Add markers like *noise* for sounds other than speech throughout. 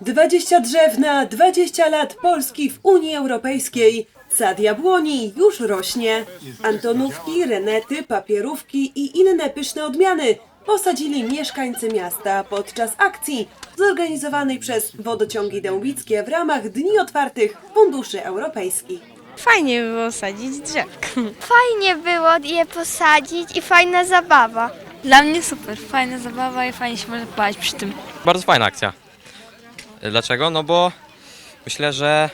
20 drzew na 20 lat Polski w Unii Europejskiej. Sad jabłoni już rośnie. Antonówki, renety, papierówki i inne pyszne odmiany posadzili mieszkańcy miasta podczas akcji zorganizowanej przez Wodociągi Dębickie w ramach Dni Otwartych Funduszy Europejskich. Fajnie było sadzić drzewka. Fajnie było je posadzić i fajna zabawa. Dla mnie super, fajna zabawa i fajnie się może bawić przy tym. Bardzo fajna akcja. Dlaczego? No bo myślę, że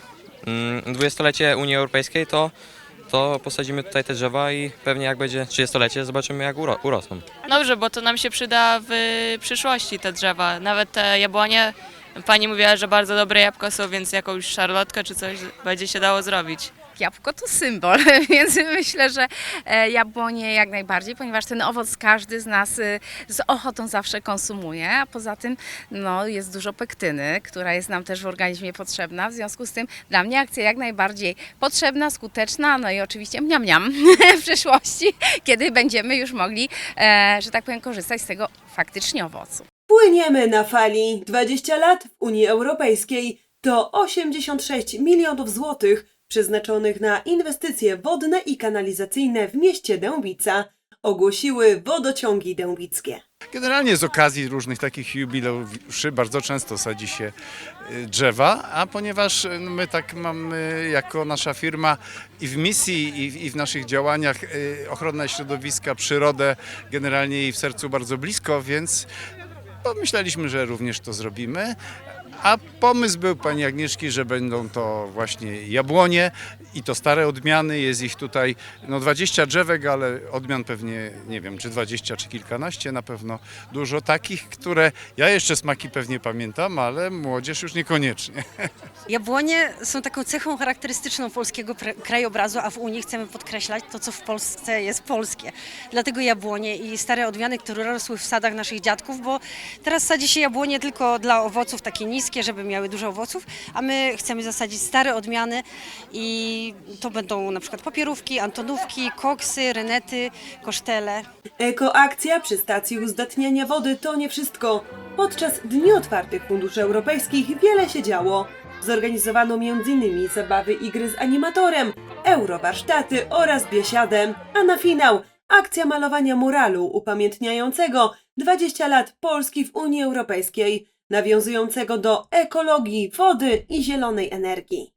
mm, dwudziestolecie Unii Europejskiej to, to posadzimy tutaj te drzewa i pewnie jak będzie 30-lecie zobaczymy jak uro- urosną. Dobrze, bo to nam się przyda w przyszłości te drzewa. Nawet te jabłonie, pani mówiła, że bardzo dobre jabłka są, więc jakąś szarlotkę czy coś będzie się dało zrobić. Jabłko to symbol, *laughs* więc myślę, że e, jabłonie jak najbardziej, ponieważ ten owoc każdy z nas y, z ochotą zawsze konsumuje, a poza tym no, jest dużo pektyny, która jest nam też w organizmie potrzebna. W związku z tym dla mnie akcja jak najbardziej potrzebna, skuteczna, no i oczywiście mniam mniam *laughs* w przyszłości, kiedy będziemy już mogli, e, że tak powiem, korzystać z tego faktycznie owocu. Płyniemy na fali. 20 lat w Unii Europejskiej to 86 milionów złotych przeznaczonych na inwestycje wodne i kanalizacyjne w mieście Dębica, ogłosiły wodociągi dębickie. Generalnie z okazji różnych takich jubileuszy bardzo często sadzi się y, drzewa, a ponieważ y, my tak mamy jako nasza firma i w misji, i w, i naszych działaniach y, ochronę środowiska, przyrodę generalnie jej w sercu bardzo blisko, więc pomyśleliśmy, że również to zrobimy. A pomysł był pani Agnieszki, że będą to właśnie jabłonie i to stare odmiany. Jest ich tutaj no 20 drzewek, ale odmian pewnie nie wiem, czy 20, czy kilkanaście na pewno. Dużo takich, które ja jeszcze smaki pewnie pamiętam, ale młodzież już niekoniecznie. *laughs* Jabłonie są taką cechą charakterystyczną polskiego krajobrazu, a w Unii chcemy podkreślać to, co w Polsce jest polskie. Dlatego jabłonie i stare odmiany, które rosły w sadach naszych dziadków, bo teraz sadzi się jabłonie tylko dla owoców takie niskie, żeby miały dużo owoców, a my chcemy zasadzić stare odmiany i to będą na przykład papierówki, antonówki, koksy, renety, kosztele. Ekoakcja przy stacji uzdatniania wody to nie wszystko. Podczas Dni Otwartych Funduszy Europejskich wiele się działo. Zorganizowano m.in. zabawy i gry z animatorem, eurowarsztaty oraz biesiadę, a na finał akcja malowania muralu upamiętniającego 20 lat Polski w Unii Europejskiej, nawiązującego do ekologii, wody i zielonej energii.